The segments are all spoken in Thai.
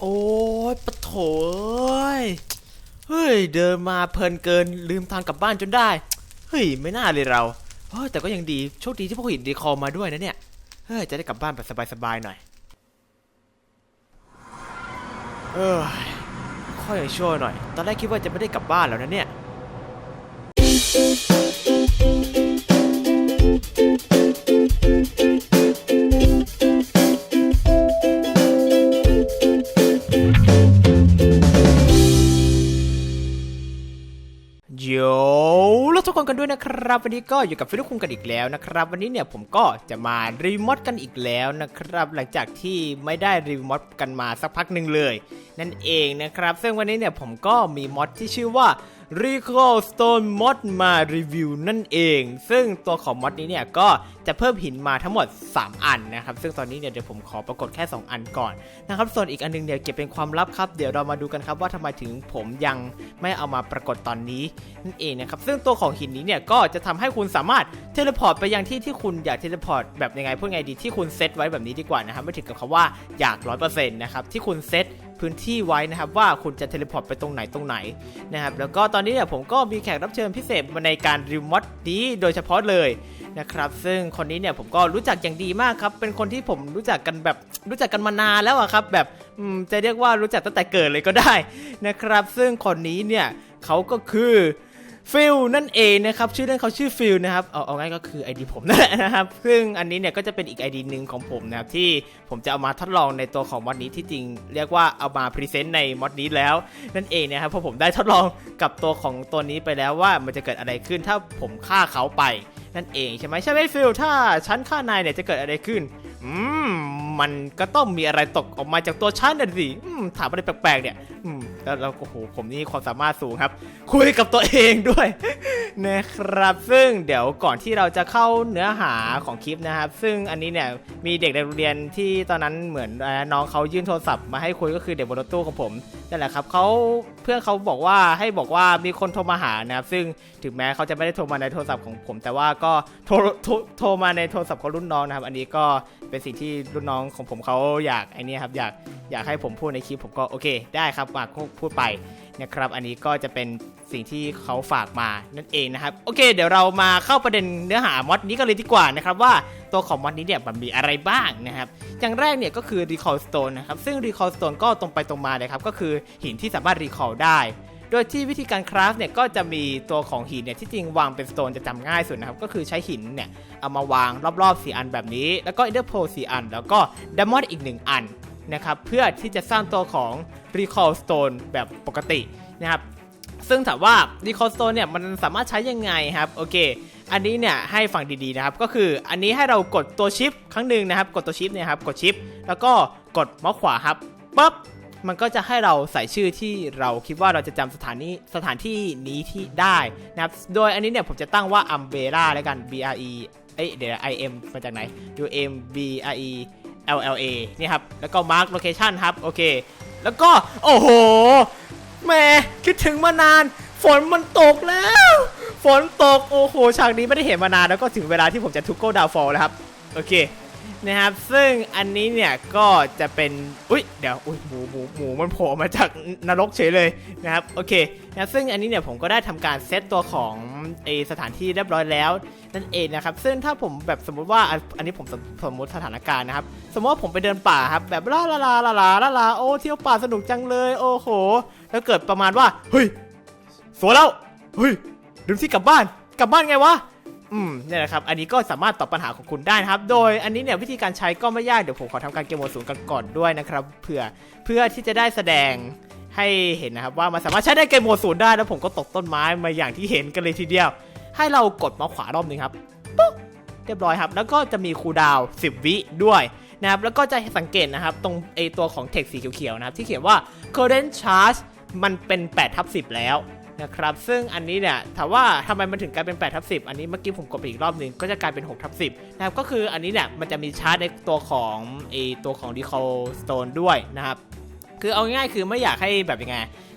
โอ้ยปะโถเอ้ยเฮ้ย เดินมาเพลินเกินลืมทางกลับบ้านจนได้ เฮ้ย ไม่น่าเลยเราเฮ้ยแต่ก็ยังดี โชคดีที่พวกหินดีคอมาด้วยนะเนี่ย เฮ้ย จะได้กลับบ้านแบบสบายๆหน่อย เออค่อยังชั่วหน่อย ตอนแรกคิดว่าจะไม่ได้กลับบ้านแล้วนะเนี่ย นะครับ วันนี้ก็อยู่กับฟิลุคุงกันอีกแล้วนะครับ วันนี้เนี่ยผมก็จะมารีมอดกันอีกแล้วนะครับ หลังจากที่ไม่ได้รีมอดกันมาสักพักหนึ่งเลย นั่นเองนะครับ ซึ่งวันนี้เนี่ยผมก็มีมอดที่ชื่อว่า Recall Stone Mod มารีวิวนั่นเอง ซึ่งตัวของมอดนี้เนี่ยก็จะเพิ่มหินมาทั้งหมด 3 อันนะครับ ซึ่งตอนนี้เนี่ยเดี๋ยวผมขอปรากฏแค่ 2 อันก่อนนะครับ ส่วนอีกอันหนึงเนี่ยเก็บเป็นความลับครับ เดี๋ยวเรามาดูกันครับว่าทำไมถึงผมยังไม่เอามาปรากฏตอนนี้นั่นเองนะครับ ซึ่งตัวของหินนี้เนี่ยก็จะทำให้คุณสามารถเทเลพอร์ตไปยังที่ที่คุณอยากเทเลพอร์ตแบบยังไงพูดไงดีที่คุณเซตไว้แบบนี้ดีกว่านะครับไม่ถึงกับคำว่าอยาก100%นะครับที่คุณเซต พื้นที่ไว้นะครับว่าคุณจะเทเลพอร์ตไปตรงไหนตรงไหนนะครับแล้วก็ตอนนี้เนี่ยผมก็มีแขกรับเชิญพิเศษมาในการรีมอดนี้โดยเฉพาะเลยนะครับซึ่งคนนี้เนี่ยผมก็รู้จักอย่างดีมากครับเป็นคนที่ผมรู้จักกันแบบรู้จักกันมานานแล้วอะครับแบบจะเรียกว่ารู้จักตั้งแต่เกิดเลยก็ได้นะครับ ซึ่งคนนี้เนี่ยเขาก็คือ ฟิลนั่นเองนะครับชื่อเล่นเขาชื่อฟิลนะครับเอาเอาง่ายก็คือ ID ผมนั่นแหละนะครับซึ่งอันนี้เนี่ยก็จะเป็นอีก ID หนึ่งของผมนะครับที่ผมจะเอามาทดลองในตัวของมอดนี้ที่จริง เรียกว่าเอามาพรีเซนต์ในมอดนี้แล้ว นั่นเองนะครับเพราะผมได้ทดลองกับตัวของตัวนี้ไปแล้วว่ามันจะเกิดอะไรขึ้นถ้าผมฆ่าเขาไปนั่นเองใช่ไหมใช่ไหมฟิลถ้าฉันฆ่านายเนี่ยจะเกิดอะไรขึ้นอืมมันก็ต้องมีอะไรตกออกมาจากตัวฉันน่ะสิถามอะไรแปลกๆเนี่ยอืม แล้วเราโอ้โหผมนี่ความสามารถสูงครับ คุยกับตัวเองด้วยนะครับ ซึ่งเดี๋ยวก่อนที่เราจะเข้าเนื้อหาของคลิปนะครับ ซึ่งอันนี้เนี่ยมีเด็กในโรงเรียนที่ตอนนั้นเหมือนน้องเขายื่นโทรศัพท์มาให้คุยก็คือเด็กบนรถตู้ของผม นั่นแหละครับเขาเพื่อนเขาบอกว่าให้บอกว่ามีคนโทรมาหานะครับ ซึ่งถึงแม้เขาจะไม่ได้โทรมาในโทรศัพท์ของผม แต่ว่าก็โทรโทรโทรมาในโทรศัพท์ของรุ่นน้องนะครับ อันนี้ก็เป็นสิ่งที่รุ่นน้องของผมเขาอยากไอ้นี่ครับอยากอยากให้ผมพูดในคลิปผมก็โอเค ได้ครับฝากพูดไป นะครับ อันนี้ก็จะเป็นสิ่งที่เขาฝากมานั่นเองนะครับ โอเค เดี๋ยวเรามาเข้าประเด็นเนื้อหามอดนี้กันเลยดีกว่านะครับว่าตัวของมอดนี้เนี่ยมันมีอะไรบ้างนะครับ อย่างแรกเนี่ยก็คือ Recall Stone นะครับ ซึ่ง Recall Stone ก็ตรงไปตรงมาเลยครับก็คือหินที่สามารถ Recall ได้โดยที่วิธีการคราฟเนี่ยก็จะมีตัวของหินเนี่ยที่จริงวางเป็นสโตนจะจำง่ายสุดนะครับ ก็คือใช้หินเนี่ยเอามาวางรอบๆ 4 อันแบบนี้ แล้วก็ Ender Pearl 4อัน แล้วก็ Diamond อีก 1 อัน นะครับเพื่อที่จะสร้างตัวของ Recall Stone แบบปกตินะครับซึ่งถามว่า Recall Stone เนี่ยมันสามารถใช้ยังไงครับโอเค อันนี้เนี่ยให้ฟังดีๆนะครับก็คืออันนี้ให้เรากดตัวชิปครั้งหนึ่งนะครับ กดตัวชิปเนี่ยครับกดชิป แล้วก็กดเมาส์ขวาครับปั๊บมันก็จะให้เราใส่ชื่อที่เราคิดว่าเราจะจำสถานีสถานที่นี้ที่ได้นะครับ โดยอันนี้เนี่ยผมจะตั้งว่า Umbrella แล้วกัน B R E เอ้ยเดี๋ยว I M มาจากไหน U M B R E L L A นี่ครับ แล้วก็ Mark Location ครับ โอเค แล้วก็ โอ้โหแหม่คิดถึงมานาน ฝนมันตกแล้ว ฝนตก โอ้โห ฉากนี้ไม่ได้เห็นมานาน แล้วก็ถึงเวลาที่ผมจะทุกโกดาวฟอลแล้วครับ โอเค นะครับ ซึ่งอันนี้เนี่ยก็จะเป็นอุ้ยเดี๋ยวอุ้ยหมูหมูหมูมันโผล่มาจากนรกเฉยเลยนะครับโอเคนะซึ่งอันนี้เนี่ยผมก็ได้ทำการเซตตัวของไอสถานที่เรียบร้อยแล้วนั่นเองนะครับซึ่งถ้าผมแบบสมมุติว่าอันนี้ผมสมสมติสถานการณ์นะครับสมมติว่าผมไปเดินป่าครับแบบลาลาลาลาลาลาลาโอ้เที่ยวป่าสนุกจังเลยโอ้โห แล้วเกิดประมาณว่าเฮ้ยสวยแล้วเฮ้ยเดินที่กลับบ้านกลับบ้านไงวะ อืมเนี่ยแหละครับ อันนี้ก็สามารถตอบปัญหาของคุณได้นะครับ โดยอันนี้เนี่ยวิธีการใช้ก็ไม่ยาก เดี๋ยวผมขอทำการเกมโหมดศูนย์กันก่อนด้วยนะครับ เพื่อเพื่อที่จะได้แสดงให้เห็นนะครับว่ามันสามารถใช้ได้เกมโหมดศูนย์ได้แล้วผมก็ตกต้นไม้มาอย่างที่เห็นกันเลยทีเดียว ให้เรากดมาขวารอบหนึ่งครับปุ๊บเรียบร้อยครับ แล้วก็จะมีคูดาวน์10 วิด้วยนะครับแล้วก็จะสังเกตนะครับ ตรงไอตัวของเทคสีเขียวๆนะครับที่เขียนว่า current charge มันเป็น8ทับ10 แล้ว นะครับซึ่งอันนี้เนี่ยถามว่าทำไมมันถึงกลายเป็น8ทับ10 อันนี้เมื่อกี้ผมกดไปอีกรอบหนึ่งก็จะกลายเป็น6ทับ10นะครับก็คืออันนี้เนี่ยมันจะมีชาร์จในตัวของไอตัวของ recall stone ด้วยนะครับคือเอาง่ายๆคือไม่อยากให้แบบยังไง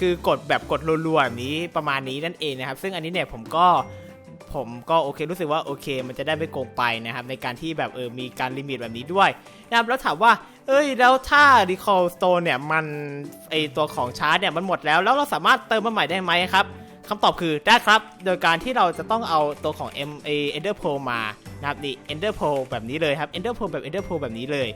คือกดแบบกดรัวๆแบบนี้ประมาณนี้นั่นเองนะครับ ซึ่งอันนี้เนี่ยผมก็ ผมก็โอเครู้สึกว่าโอเค มันจะได้ไม่โกงไปนะครับในการที่แบบเออมีการลิมิตแบบนี้ด้วยนะครับแล้วถามว่า เอ้ยแล้วถ้า recall stone เนี่ยมันไอตัวของชาร์จเนี่ยมันหมดแล้ว แล้วเราสามารถเติมมาใหม่ได้ไหมครับคำตอบคือได้ครับ โดยการที่เราจะต้องเอาตัวของ M A Ender Pearl มานะครับนี่ Ender Pearl แบบนี้เลยครับ Ender Pearl แบบ Ender Pearl แบบนี้เลย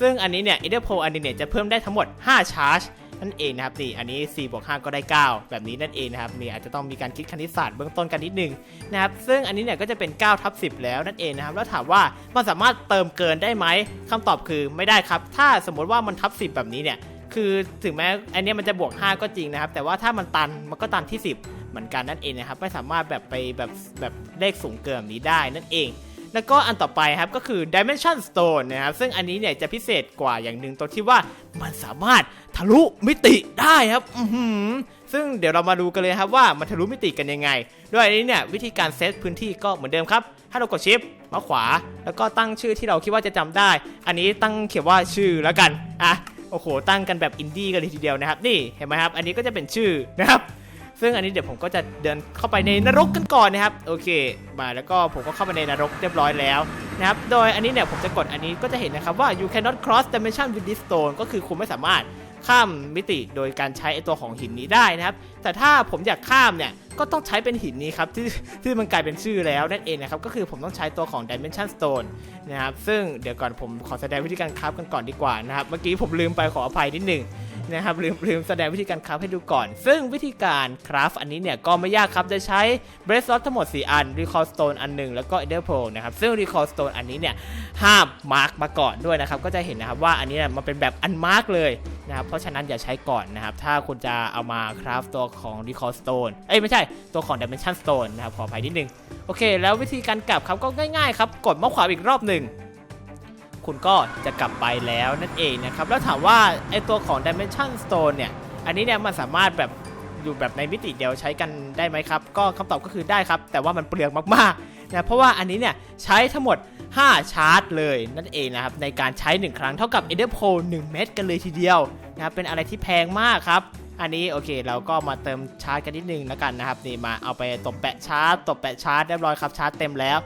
ซึ่งอันนี้เนี่ย Ender Pearl อันนี้เนี่ยจะเพิ่มได้ทั้งหมด 5 ชาร์จ นั่นเองนะครับนี่อันนี้4บวก5ก็ได้ 9 แบบนี้นั่นเองนะครับนี่อาจจะต้องมีการคิดคณิตศาสตร์เบื้องต้นกันนิดนึงนะครับซึ่งอันนี้เนี่ยก็จะเป็น9ทับ10 แล้วนั่นเองนะครับแล้วถามว่ามันสามารถเติมเกินได้ไหมคำตอบคือไม่ได้ครับ ถ้าสมมติว่ามันทับ 10 แบบนี้เนี่ยคือถึงแม้อันนี้มันจะบวก 5 ก็จริงนะครับ แต่ว่าถ้ามันตันมันก็ตันที่ 10 เหมือนกันนั่นเองนะครับไม่สามารถแบบไปแบบแบบเลขสูงเกินแบบนี้ได้นั่นเอง แล้วก็อันต่อไปครับก็คือ Dimension Stone นะครับซึ่งอันนี้เนี่ยจะพิเศษกว่าอย่างหนึ่งตรงที่ว่ามันสามารถทะลุมิติได้ครับอืซึ่งเดี๋ยวเรามาดูกันเลยครับว่ามันทะลุมิติกันยังไง ด้วยอันนี้เนี่ยวิธีการเซตพื้นที่ก็เหมือนเดิมครับให้เรากดชิปมาขวา แล้วก็ตั้งชื่อที่เราคิดว่าจะจำได้ อันนี้ตั้งเขียนว่าชื่อแล้วกันอะโอ้โหตั้งกันแบบอินดี้กันเลยทีเดียวนะครับ นี่เห็นไหมครับ อันนี้ก็จะเป็นชื่อนะครับ ซึ่งอันนี้เดี๋ยวผมก็จะเดินเข้าไปในนรกกันก่อนนะครับ โอเค มาแล้วก็ผมก็เข้าไปในนรกเรียบร้อยแล้วนะครับ โดยอันนี้เนี่ยผมจะกดอันนี้ก็จะเห็นนะครับว่า you cannot cross dimension with this stone ก็คือคุณไม่สามารถข้ามมิติโดยการใช้ไอตัวของหินนี้ได้นะครับ แต่ถ้าผมอยากข้ามเนี่ยก็ต้องใช้เป็นหินนี้ครับที่ที่มันกลายเป็นชื่อแล้วนั่นเองนะครับ ก็คือผมต้องใช้ตัวของ dimension stone นะครับ ซึ่งเดี๋ยวก่อนผมขอแสดงวิธีการคราฟกันก่อนดีกว่านะครับ เมื่อกี้ผมลืมไปขออภัยนิดหนึ่ง นะครับลืมลืมแสดงวิธีการคราฟให้ดูก่อน ซึ่งวิธีการคราฟอันนี้เนี่ยก็ไม่ยากครับจะใช้ b r e a t h l o t ทั้งหมด 4 อัน Recall Stone อันหนึ่งแล้วก็ Ender Pearl นะครับซึ่ง Recall Stone อันนี้เนี่ยห้ามมาร์กมาก่อนด้วยนะครับก็จะเห็นนะครับว่าอันนี้เนี่ยมันเป็นแบบอันมาร์กเลยนะครับเพราะฉะนั้นอย่าใช้ก่อนนะครับถ้าคุณจะเอามาคราฟตัวของ Recall Stone เอ้ยไม่ใช่ตัวของ Dimension Stone นะครับขออภัยนิดนึงโอเค แล้ววิธีการกลับครับก็ง่ายๆครับกดเมาส์ขวาอีกรอบหนึ่ง คุณก็จะกลับไปแล้วนั่นเองนะครับแล้วถามว่าไอตัวของ Dimension Stone เนี่ย อันนี้เนี่ยมันสามารถแบบอยู่แบบในมิติเดียวใช้กันได้ไหมครับ ก็คำตอบก็คือได้ครับ แต่ว่ามันเปลืองมากๆนะเพราะว่าอันนี้เนี่ยใช้ทั้งหมด 5 ชาร์จเลยนั่นเองนะครับในการใช้ 1 ครั้งเท่ากับ Ender Pearl 1 เม็ดกันเลยทีเดียวนะครับเป็นอะไรที่แพงมากครับอันนี้โอเคเราก็มาเติมชาร์จกันนิดนึงแล้วกันนะครับนี่มาเอาไปตบแปะชาร์จตบแปะชาร์จเรียบร้อยครับชาร์จเต็มแล้ว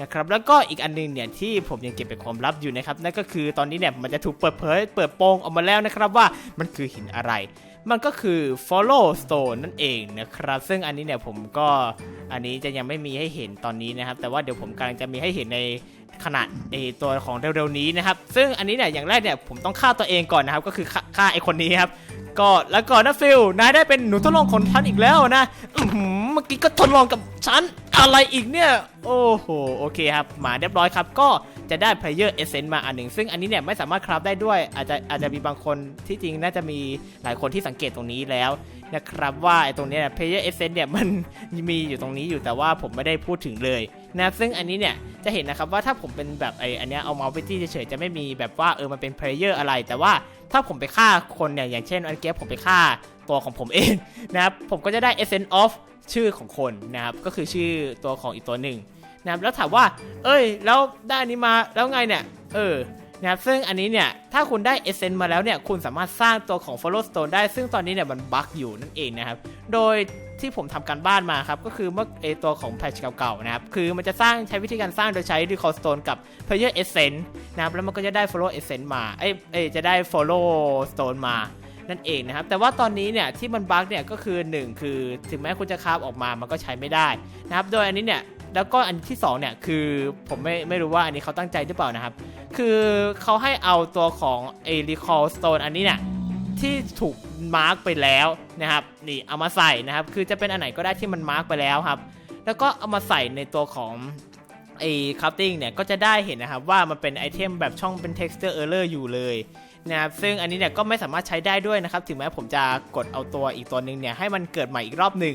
นะครับแล้วก็อีกอันหนึงเนี่ยที่ผมยังเก็บเป็นความลับอยู่นะครับนั่นก็คือตอนนี้เนี่ยมันจะถูกเปิดเผยเปิดโปงออกมาแล้วนะครับว่ามันคือหินอะไร มันก็คือ follow stone นั่นเองนะครับซึ่งอันนี้เนี่ยผมก็อันนี้จะยังไม่มีให้เห็นตอนนี้นะครับ แต่ว่าเดี๋ยวผมกำลังจะมีให้เห็นในขนาดไอตัวของเร็วๆนี้นะครับ ซึ่งอันนี้เนี่ยอย่างแรกเนี่ยผมต้องฆ่าตัวเองก่อนนะครับ ก็คือฆ่าไอคนนี้ครับ ก็แล้วก่อนนะฟิลนายได้เป็นหนูทดลองของฉันอีกแล้วนะอื้อหือเมื่อกี้ก็ทดลองกับฉันอะไรอีกเนี่ย โอ้โห โอเคครับ มาเรียบร้อยครับ ก็ จะได้ player essence มาอันหนึ่ง ซึ่งอันนี้เนี่ยไม่สามารถคราฟได้ด้วยอาจจะอาจจะมีบางคนที่จริงน่าจะมีหลายคนที่สังเกตตรงนี้แล้วนะครับว่าไอ้ตรงเนี้ย player essence เนี่ยมันมีอยู่ตรงนี้อยู่แต่ว่าผมไม่ได้พูดถึงเลยนะซึ่งอันนี้เนี่ยจะเห็นนะครับว่าถ้าผมเป็นแบบไอ้อันเนี้ยเอาเมาส์ไปที่เฉยๆจะไม่มีแบบว่าเออมันเป็น player อะไร แต่ว่าถ้าผมไปฆ่าคนเนี่ยอย่างเช่นอันเกี้ผมไปฆ่าตัวของผมเองนะครับผมก็จะได้ essence of ชื่อของคนนะครับก็คือชื่อตัวของอีกตัวหนึ่ง นะครับแล้วถามว่า เอ้ย แล้วได้อันนี้มาแล้วไงเนี่ย เออนะครับซึ่งอันนี้เนี่ย ถ้าคุณได้ essence มาแล้วเนี่ย คุณสามารถสร้างตัวของ follow stone ได้ ซึ่งตอนนี้เนี่ยมันบั๊กอยู่นั่นเองนะครับ โดยที่ผมทำการบ้านมาครับ ก็คือเมื่อไอตัวของแพทชเก่าๆนะครับ คือมันจะสร้างใช้วิธีการสร้างโดยใช้ recall stone กับ player essence นะครับ แล้วมันก็จะได้ follow essence มา เอ้ยเอจะได้ follow stone มานั่นเองนะครับ แต่ว่าตอนนี้เนี่ยที่มันบั๊กเนี่ยก็คือ 1 คือถึงแม้คุณจะคาฟออกมามันก็ใช้ไม่ได้นะครับ โดยอันนี้เนี่ย แล้วก็อันที่2เนี่ยคือผมไม่ไม่รู้ว่าอันนี้เขาตั้งใจหรือเปล่านะครับ คือเขาให้เอาตัวของเอ recall stone อันนี้เนี่ยที่ถูกมาร์กไปแล้วนะครับนี่เอามาใส่นะครับ คือจะเป็นอันไหนก็ได้ที่มันมาร์กไปแล้วครับ แล้วก็เอามาใส่ในตัวของไอ้คัพติ้งเนี่ยก็จะได้เห็นนะครับว่ามันเป็นไอเทมแบบช่องเป็น texture error อยู่เลยนะครับซึ่งอันนี้เนี่ยก็ไม่สามารถใช้ได้ด้วยนะครับ ถึงแม้ผมจะกดเอาตัวอีกตัวหนึ่งเนี่ยให้มันเกิดใหม่อีกรอบหนึ่ง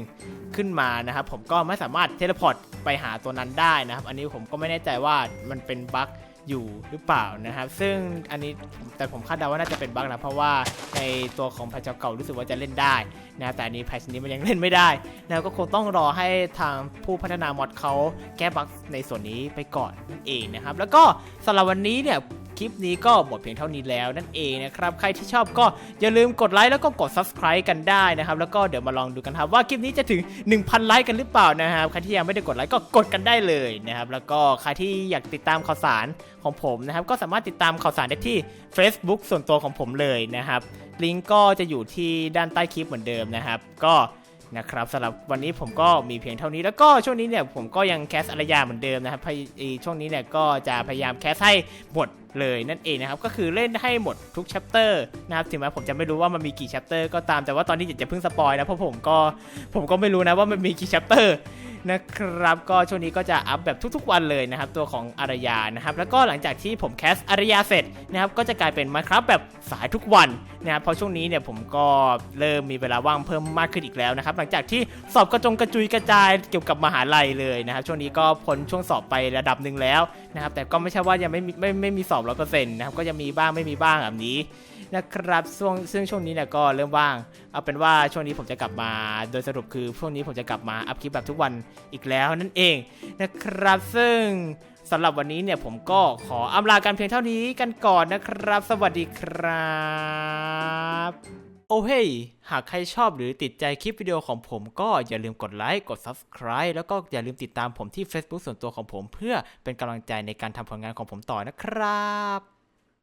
ขึ้นมานะครับผมก็ไม่สามารถเทเลพอร์ต ไปหาตัวนั้นได้นะครับ อันนี้ผมก็ไม่แน่ใจว่ามันเป็นบั๊ก อยู่หรือเปล่านะครับ ซึ่งอันนี้แต่ผมคาดเดาว่าน่าจะเป็นบั๊กนะเพราะว่าในตัวของแพทชเก่ารู้สึกว่าจะเล่นได้นะแต่อันนี้แพทชนี้มันยังเล่นไม่ได้นะก็คงต้องรอให้ทางผู้พัฒนามอดเขาแก้บั๊กในส่วนนี้ไปก่อนนั่นเองนะครับ แล้วก็สำหรับวันนี้เนี่ยคลิปนี้ก็หมดเพียงเท่านี้แล้วนั่นเองนะครับ ใครที่ชอบก็อย่าลืมกดไลค์แล้วก็กด subscribe กันได้นะครับ แล้วก็เดี๋ยวมาลองดูกันครับว่าคลิปนี้จะถึง 1,000 ไลค์กันหรือเปล่านะครับ ใครที่ยังไม่ได้กดไลค์ก็กดกันได้เลยนะครับ แล้วก็ใครที่อยากติดตามข่าวสารของผมนะครับ ก็สามารถติดตามข่าวสารได้ที่ Facebook ส่วนตัวของผมเลยนะครับ ลิงก์ก็จะอยู่ที่ด้านใต้คลิปเหมือนเดิมนะครับ ก็นะครับสำหรับวันนี้ผมก็มีเพียงเท่านี้แล้วก็ช่วงนี้เนี่ยผมก็ยังแคสอารยาเหมือนเดิมนะครับช่วงนี้เนี่ยก็จะพยายามแคสให้หมดเลยนั่นเองนะครับ ก็คือเล่นให้หมดทุกแชปเตอร์นะครับถึงแม้ผมจะไม่รู้ว่ามันมีกี่แชปเตอร์ก็ตามแต่ว่าตอนนี้อย่าเพิ่งสปอยนะเพราะผมก็ผมก็ไม่รู้นะว่ามันมีกี่แชปเตอร์นะครับก็ช่วงนี้ก็จะอัพแบบทุกๆวันเลยนะครับ ตัวของอารยานะครับ แล้วก็หลังจากที่ผมแคสอารยาเสร็จนะครับ ก็จะกลายเป็นมาครับแบบสายทุกวันนะครับเพราะช่วงนี้เนี่ยผมก็เริ่มมีเวลาว่างเพิ่มมากขึ้นอีกแล้วนะครับ หลังจากที่สอบกระจงกระจุยกระจายเกี่ยวกับมหาลัยเลยนะครับ ช่วงนี้ก็พ้นช่วงสอบไประดับหนึ่งแล้วนะครับ แต่ก็ไม่ใช่ว่ายังไม่มีไม่ไม่มีสอบร้อยเปอร์เซ็นต์นะครับก็จะมีบ้างไม่มีบ้างแบบนี้นะครับช่วงซึ่งช่วงนี้เนี่ยก็เริ่มว่าง เอาเป็นว่าช่วงนี้ผมจะกลับมา โดยสรุปคือช่วงนี้ผมจะกลับมาอัพคลิปแบบทุกวันอีกแล้วนั่นเองนะครับซึ่งสำหรับวันนี้เนี่ยผมก็ขออำลากันเพียงเท่านี้กันก่อนนะครับ สวัสดีครับ โอ้เฮ้ย หากใครชอบหรือติดใจคลิปวิดีโอของผมก็อย่าลืมกดไลค์ กด Subscribe แล้วก็อย่าลืมติดตามผมที่ Facebook ส่วนตัวของผม เพื่อเป็นกำลังใจในการทำผลงานของผมต่อนะครับ